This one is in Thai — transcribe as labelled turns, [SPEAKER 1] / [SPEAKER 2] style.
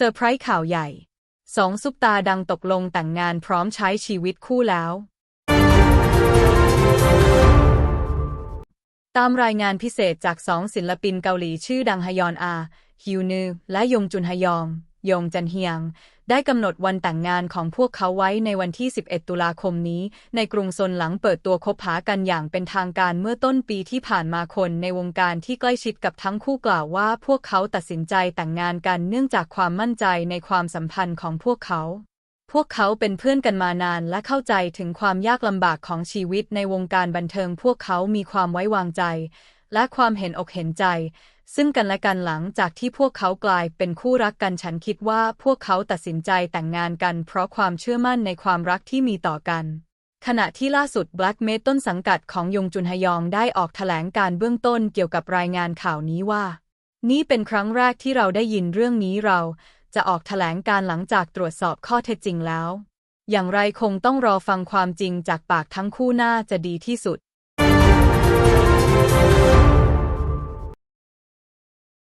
[SPEAKER 1] เซอร์ไพรส์ข่าวใหญ่ สองซุปตาดังตกลงแต่งงานพร้อมใช้ชีวิตคู่แล้ว ตามรายงานพิเศษจากสองศิลปินเกาหลีชื่อดังฮยอนอา ฮิวนือและยงจุนฮยอง ยงจันเฮียง ได้กำหนดวันแต่งงานของพวกเขาไว้ในวันที่ 11 ตุลาคมนี้ ในกรุงซนหลังเปิดตัวคบหากันอย่างเป็นทางการเมื่อต้นปีที่ผ่านมาคนในวงการที่ใกล้ชิดกับทั้งคู่กล่าวว่าพวกเขาตัดสินใจแต่งงานกันเนื่องจากความมั่นใจในความสัมพันธ์ของพวกเขาพวกเขาเป็นเพื่อนกันมานานและเข้าใจถึงความยากลำบากของชีวิตในวงการบันเทิง พวกเขามีความไว้วางใจ และความเห็นอกเห็นใจ ซึ่งกันและกันหลังจากที่พวกเขากลายเป็นคู่รักกันฉันคิดว่าพวกเขาตัดสินใจแต่งงานกัน เพราะความเชื่อมั่นในความรักที่มีต่อกัน ขณะที่ล่าสุด Black m a d ต้นสังกัดของยงจุนฮยองได้ออกแถลงการเบื้องต้นเกี่ยวกับรายงานข่าวนี้ว่า นี่เป็นครั้งแรกที่เราได้ยินเรื่องนี้เรา จะออกแถลงการหลังจากตรวจสอบข้อเท็จจริงแล้ว อย่างไรคงต้องรอฟังความจริงจากปากทั้งคู่น่าจะดีที่สุด